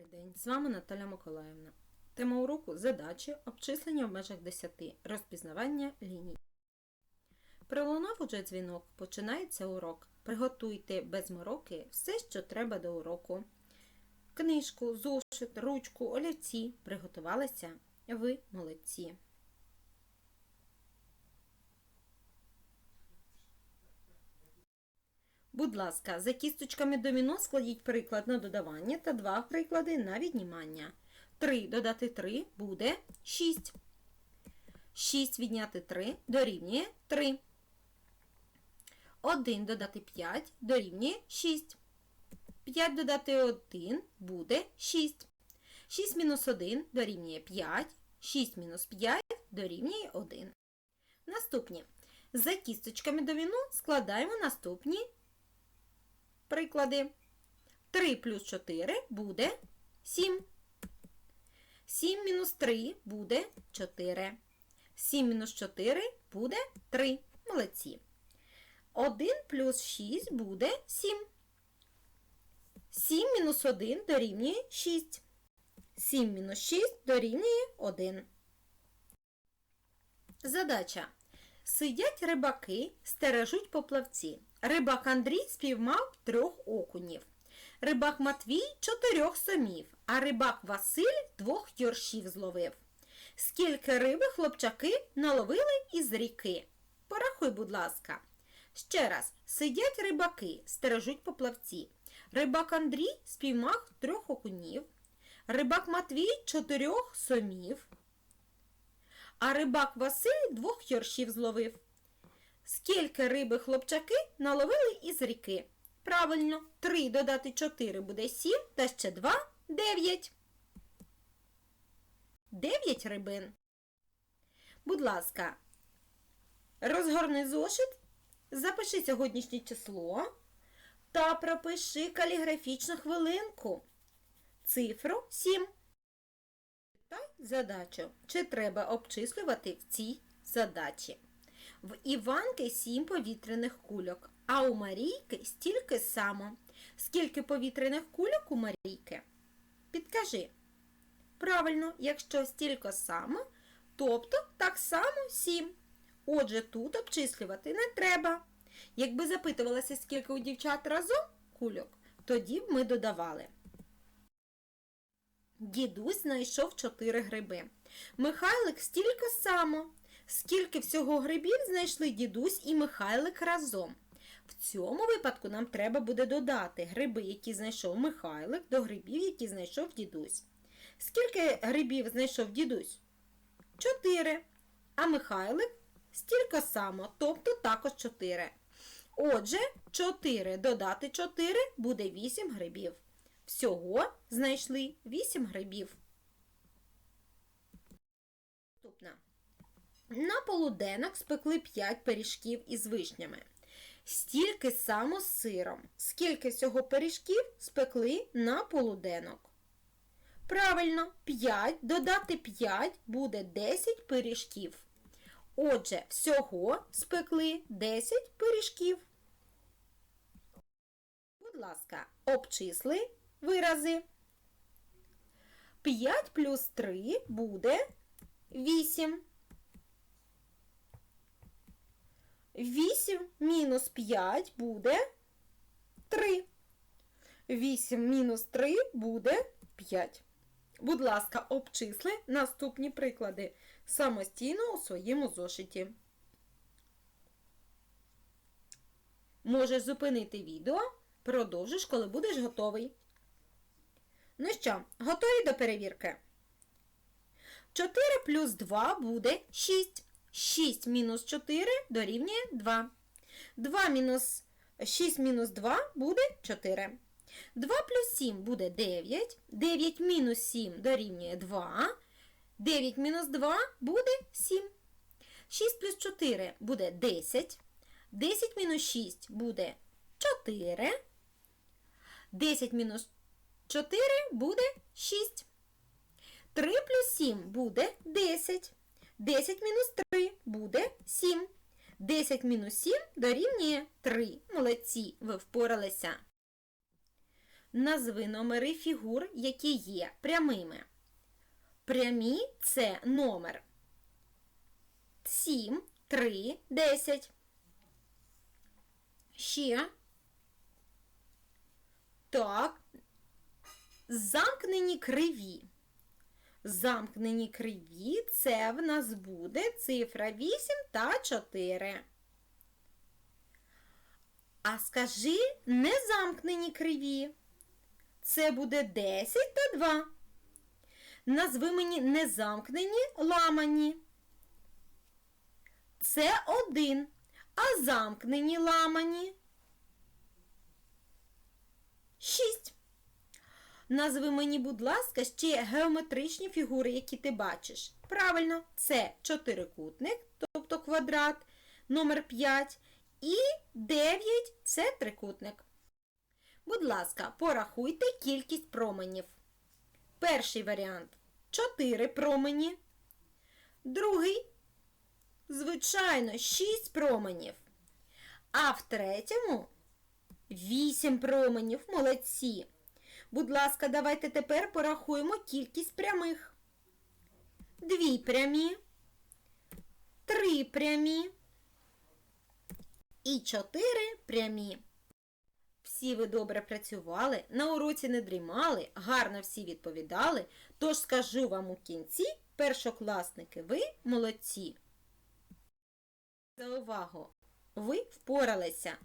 Добрий день, з вами Наталя Миколаївна. Тема уроку задачі обчислення в межах 10, розпізнавання ліній. Пролунав уже дзвінок, починається урок. Приготуйте без мороки все, що треба до уроку. Книжку, зошит, ручку, олівці. Приготувалися? Ви молодці. Будь ласка, за кісточками доміно складіть приклад на додавання та два приклади на віднімання. 3 додати 3 буде 6. 6 відняти 3 дорівнює 3. 1 додати 5 дорівнює 6. 5 додати 1 буде 6. 6 мінус 1 дорівнює 5. 6 мінус 5 дорівнює 1. Наступні. За кісточками доміно складаємо наступні Приклади. 3 плюс 4 буде 7. 7 мінус 3 буде 4. 7 мінус 4 буде 3. Молодці. 1 плюс 6 буде 7. 7 мінус 1 дорівнює 6. 7 мінус 6 дорівнює 1. Задача. Сидять рибаки, стережуть поплавці. Рибак Андрій спіймав трьох окунів. Рибак Матвій чотирьох сомів, а рибак Василь двох йоршів зловив. Скільки риби хлопчаки наловили із ріки? Порахуй, будь ласка. Ще раз, сидять рибаки, стережуть поплавці. Рибак Андрій спіймав трьох окунів. Рибак Матвій чотирьох сомів. А рибак Василь двох йоршів зловив. Скільки риби хлопчаки наловили із ріки? Правильно, 3 додати 4 буде 7, та ще 2 9. 9 рибин. Будь ласка, розгорни зошит, запиши сьогоднішнє число та пропиши каліграфічну хвилинку. Цифру 7. Читай задачу. Чи треба обчислювати в цій задачі? В Іванки сім повітряних кульок, а у Марійки стільки само. Скільки повітряних кульок у Марійки? Підкажи. Правильно, якщо стільки само, тобто так само сім. Отже, тут обчислювати не треба. Якби запитувалося, скільки у дівчат разом кульок, тоді б ми додавали. Дідусь знайшов чотири гриби. Михайлик стільки само. Скільки всього грибів знайшли дідусь і Михайлик разом. В цьому випадку нам треба буде додати гриби, які знайшов Михайлик, до грибів, які знайшов дідусь. Скільки грибів знайшов дідусь? Чотири. А Михайлик стільки само, тобто також чотири. Отже, 4 додати 4 буде 8 грибів. Всього знайшли 8 грибів. На полуденок спекли 5 пиріжків із вишнями. Стільки само з сиром. Скільки всього пиріжків спекли на полуденок? Правильно, 5 додати 5 буде 10 пиріжків. Отже, всього спекли 10 пиріжків. Будь ласка, обчисли вирази. 5 плюс 3 буде 8. 8 мінус 5 буде 3. 8 мінус 3 буде 5. Будь ласка, обчисли наступні приклади самостійно у своєму зошиті. Можеш зупинити відео, продовжиш, коли будеш готовий. Ну що, готові до перевірки? 4 плюс 2 буде 6. 6 мінус 4 дорівнює 2. 2 мінус 6 мінус 2 буде 4. 2 плюс 7 буде 9. 9 мінус 7 дорівнює 2. 9 мінус 2 буде 7. 6 плюс 4 буде 10. 10 мінус 6 буде 4. 10 мінус 4 буде 6. 3 плюс 7 буде 10. 10 мінус 3 буде 7. 10 мінус 7 дорівнює 3. Молодці, ви впоралися. Назви номери фігур, які є прямими. Прямі це номер 7, 3, 10. Ще. Так. Замкнені криві. Замкнені криві це в нас буде цифра 8 та 4. А скажи незамкнені криві. Це буде 10 та 2. Назви мені незамкнені ламані. Це 1. А замкнені ламані. 6. Назви мені, будь ласка, ще геометричні фігури, які ти бачиш. Правильно, це чотирикутник, тобто квадрат, номер 5, і 9 це трикутник. Будь ласка, порахуйте кількість променів. Перший варіант 4 промені. Другий, звичайно, 6 променів. А в третьому 8 променів. Молодці. Будь ласка, давайте тепер порахуємо кількість прямих. Дві прямі, три прямі і чотири прямі. Всі ви добре працювали, на уроці не дрімали, гарно всі відповідали, тож скажу вам у кінці, першокласники, ви молодці. За увагу! Ви впоралися!